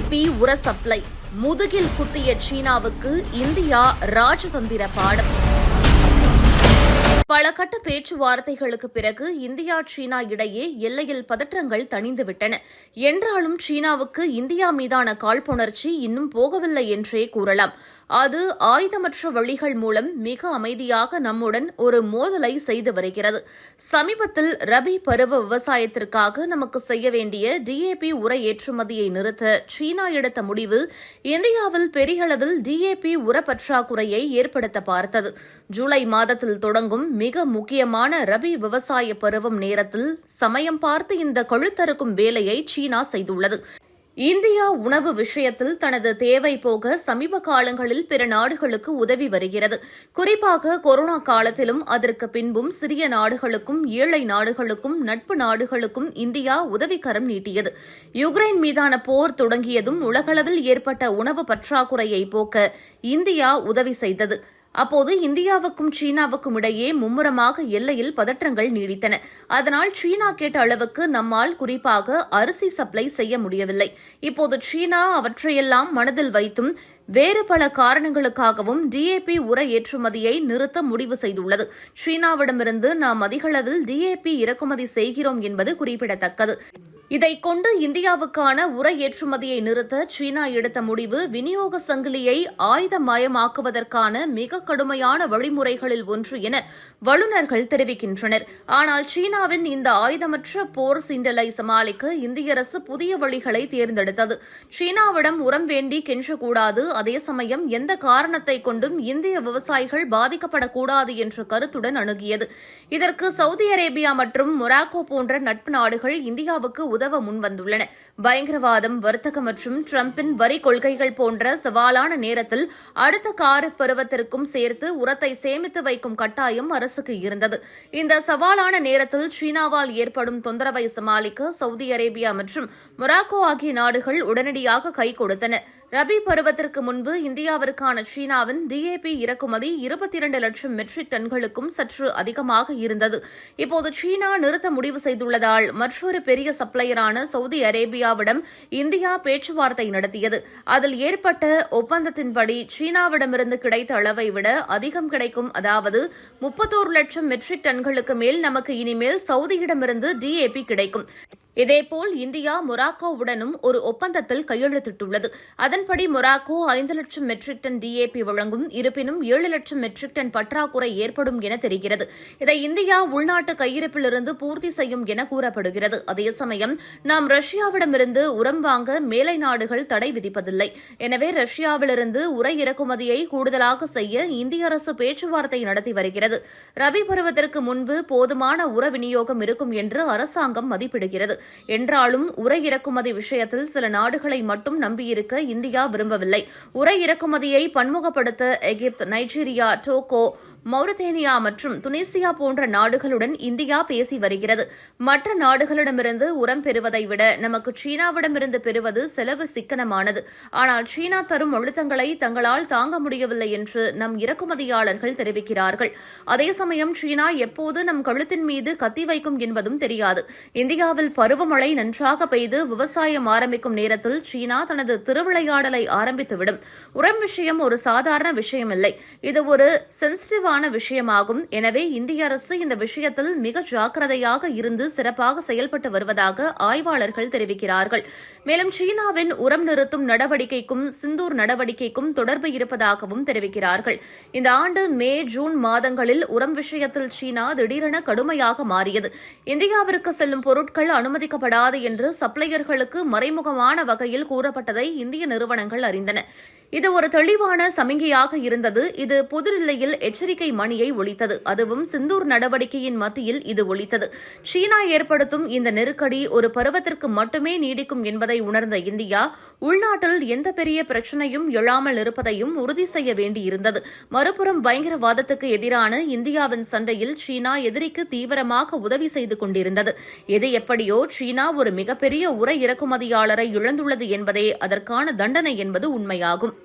DAP உர supply முதுகில் குத்திய சீனாவுக்கு இந்தியா ராஜதந்திர பாடம். பல கட்ட பேச்சுவார்த்தைகளுக்கு பிறகு இந்தியா சீனா இடையே எல்லையில் பதற்றங்கள் தணிந்துவிட்டன. என்றாலும் சீனாவுக்கு இந்தியா மீதான காழ்ப்புணர்ச்சி இன்னும் போகவில்லை என்றே கூறலாம். அது ஆயுதமற்ற வழிகள் மூலம் மிக அமைதியாக நம்முடன் ஒரு மோதலை செய்து வருகிறது. சமீபத்தில் ரபி பருவ விவசாயத்திற்காக நமக்கு செய்ய வேண்டிய டிஏபி உர ஏற்றுமதியை நிறுத்த சீனா எடுத்த முடிவு இந்தியாவில் பெரிய அளவில் டிஏபி உர பற்றாக்குறையை ஏற்படுத்த பார்த்தது. ஜூலை மாதத்தில் தொடங்கும் மிக முக்கியமான ரபி விவசாய பருவம் நேரத்தில் சமயம் பார்த்து இந்த கழுத்தறுக்கும் வேலையை சீனா செய்துள்ளது. இந்தியா உணவு விஷயத்தில் தனது தேவை போக சமீப காலங்களில் பிற நாடுகளுக்கு உதவி வருகிறது. குறிப்பாக கொரோனா காலத்திலும் அதற்கு பின்பும் சிறிய நாடுகளுக்கும் ஏழை நாடுகளுக்கும் நட்பு நாடுகளுக்கும் இந்தியா உதவிக்கரம் நீட்டியது. யுக்ரைன் மீதான போர் தொடங்கியதும் உலகளவில் ஏற்பட்ட உணவு பற்றாக்குறையை போக்க இந்தியா உதவி செய்தது. அப்போது இந்தியாவுக்கும் சீனாவுக்கும் இடையே மும்முரமாக எல்லையில் பதற்றங்கள் நீடித்தன. அதனால் சீனா கேட்ட அளவுக்கு நம்மால் குறிப்பாக அரிசி சப்ளை செய்ய முடியவில்லை. இப்போது சீனா அவற்றையெல்லாம் மனதில் வைத்தும் வேறு பல காரணங்களுக்காகவும் டிஏபி உர ஏற்றுமதியை நிறுத்த முடிவு செய்துள்ளது. சீனாவிடமிருந்து நாம் அதிகளவில் டிஏபி இறக்குமதி செய்கிறோம் என்பது குறிப்பிடத்தக்கது. இதை கொண்டு இந்தியாவுக்கான உர ஏற்றுமதியை நிறுத்த சீனா எடுத்த முடிவு விநியோக சங்கிலியை ஆயுதமயமாக்குவதற்கான மிக கடுமையான வழிமுறைகளில் ஒன்று என வல்லுநர்கள் தெரிவிக்கின்றனர். ஆனால் சீனாவின் இந்த ஆயுதமற்ற போர் சீண்டலை சமாளிக்க இந்திய அரசு புதிய வழிகளை தேர்ந்தெடுத்தது. சீனாவிடம் உரம் வேண்டி கெஞ்சக்கூடாது அதே சமயம் எந்த காரணத்தை கொண்டும் இந்திய விவசாயிகள் பாதிக்கப்படக்கூடாது என்ற கருத்துடன் அணுகியது. இதற்கு சவுதி அரேபியா மற்றும் மொராக்கோ போன்ற நட்பு நாடுகள் இந்தியாவுக்கு உதவ முன்வந்துள்ளன. பயங்கரவாதம் வர்த்தகம் மற்றும் டிரம்பின் வரி கொள்கைகள் போன்ற சவாலான நேரத்தில் அடுத்த கார பருவத்திற்கும் சேர்த்து உரத்தை சேமித்து வைக்கும் கட்டாயம் அரசு அரசுக்கு இருந்தது. இந்த சவாலான நேரத்தில் சீனாவால் ஏற்படும் தொந்தரவை சமாளிக்க சவுதி அரேபியா மற்றும் மொராக்கோ ஆகிய நாடுகள் உடனடியாக கை கொடுத்தன. ரபி பருவத்திற்கு முன்பு இந்தியாவிற்கான சீனாவின் டிஏபி இறக்குமதி இருபத்தி இரண்டு லட்சம் மெட்ரிக் டன்களுக்கும் சற்று அதிகமாக இருந்தது. இப்போது சீனா நிறுத்த முடிவு செய்துள்ளதால் மற்றொரு பெரிய சப்ளையரான சவுதி அரேபியாவிடம் இந்தியா பேச்சுவார்த்தை நடத்தியது. அதில் ஏற்பட்ட ஒப்பந்தத்தின்படி சீனாவிடமிருந்து கிடைத்த அளவை விட அதிகம் கிடைக்கும். அதாவது முப்பத்தோரு லட்சம் மெட்ரிக் டன்களுக்கு மேல் நமக்கு இனிமேல் சவுதியிடமிருந்து டிஏபி கிடைக்கும். இதேபோல் இந்தியா மொராக்கோவுடனும் ஒரு ஒப்பந்தத்தில் கையெழுத்திட்டுள்ளது. அதன்படி மொராக்கோ ஐந்து லட்சம் மெட்ரிக் டன் டிஏபி வழங்கும் இருப்பினும் ஏழு லட்சம் மெட்ரிக் டன் பற்றாக்குறை ஏற்படும் என தெரிகிறது. இதை இந்தியா உள்நாட்டு கையிருப்பிலிருந்து பூர்த்தி செய்யும் என கூறப்படுகிறது. அதே சமயம் நாம் ரஷ்யாவிடமிருந்து உரம் வாங்க மேலை நாடுகள் தடை விதிப்பதில்லை. எனவே ரஷ்யாவிலிருந்து உர இறக்குமதியை கூடுதலாக செய்ய இந்திய அரசு பேச்சுவார்த்தை நடத்தி வருகிறது. ரபி பருவத்திற்கு முன்பு போதுமான உர விநியோகம் இருக்கும் என்று அரசாங்கம் மதிப்பிடுகிறது. என்றாலும் உரை இறக்குமதி விஷயத்தில் சில நாடுகளை மட்டும் நம்பியிருக்க இந்தியா விரும்பவில்லை. உரை இறக்குமதியை பன்முகப்படுத்த எகிப்து நைஜீரியா டோகோ மௌரத்தேனியா மற்றும் துனிசியா போன்ற நாடுகளுடன் இந்தியா பேசி வருகிறது. மற்ற நாடுகளிடமிருந்து உரம் பெறுவதை விட நமக்கு சீனாவிடமிருந்து பெறுவது செலவு சிக்கனமானது. ஆனால் சீனா தரும் அழுத்தங்களை தங்களால் தாங்க முடியவில்லை என்று நம் இறக்குமதியாளர்கள் தெரிவிக்கிறார்கள். அதே சமயம் சீனா எப்போது நம் கழுத்தின் மீது கத்தி வைக்கும் என்பதும் தெரியாது. இந்தியாவில் பருவமழை நன்றாக பெய்து விவசாயம் ஆரம்பிக்கும் நேரத்தில் சீனா தனது திருவிளையாடலை ஆரம்பித்துவிடும். உரம் விஷயம் ஒரு சாதாரண விஷயமில்லை. இது ஒரு சென்சிட்டிவ் முக்கியமான விஷயமாகும். எனவே இந்திய அரசு இந்த விஷயத்தில் மிக ஜாக்கிரதையாக இருந்து சிறப்பாக செயல்பட்டு வருவதாக ஆய்வாளர்கள் தெரிவிக்கிறார்கள். மேலும் சீனாவின் உரம் நிறுத்தும் நடவடிக்கைக்கும் சிந்தூர் நடவடிக்கைக்கும் தொடர்பு இருப்பதாகவும் தெரிவிக்கிறார்கள். இந்த ஆண்டு மே ஜூன் மாதங்களில் உரம் விஷயத்தில் சீனா திடீரென கடுமையாக மாறியது. இந்தியாவிற்கு செல்லும் பொருட்கள் அனுமதிக்கப்படாது என்று சப்ளையர்களுக்கு மறைமுகமான வகையில் கூறப்பட்டதை இந்திய நிறுவனங்கள் அறிந்தன. இது ஒரு தெளிவான சமிகையாக இருந்தது. இது புதுடில்லியில் எச்சரிக்கை மணியை ஒழித்தது. அதுவும் சிந்தூர் நடவடிக்கையின் மத்தியில் இது ஒழித்தது. சீனா ஏற்படுத்தும் இந்த நெருக்கடி ஒரு பருவத்திற்கு மட்டுமே நீடிக்கும் என்பதை உணர்ந்த இந்தியா உள்நாட்டில் எந்த பெரிய பிரச்சனையும் எழாமல் இருப்பதையும் உறுதி செய்ய வேண்டியிருந்தது. மறுபுறம் பயங்கரவாதத்துக்கு எதிரான இந்தியாவின் சண்டையில் சீனா எதிரிக்கு தீவிரமாக உதவி செய்து கொண்டிருந்தது. எது எப்படியோ சீனா ஒரு மிகப்பெரிய உரை இறக்குமதியாளரை இழந்துள்ளது என்பதே அதற்கான தண்டனை என்பது உண்மையாகும்.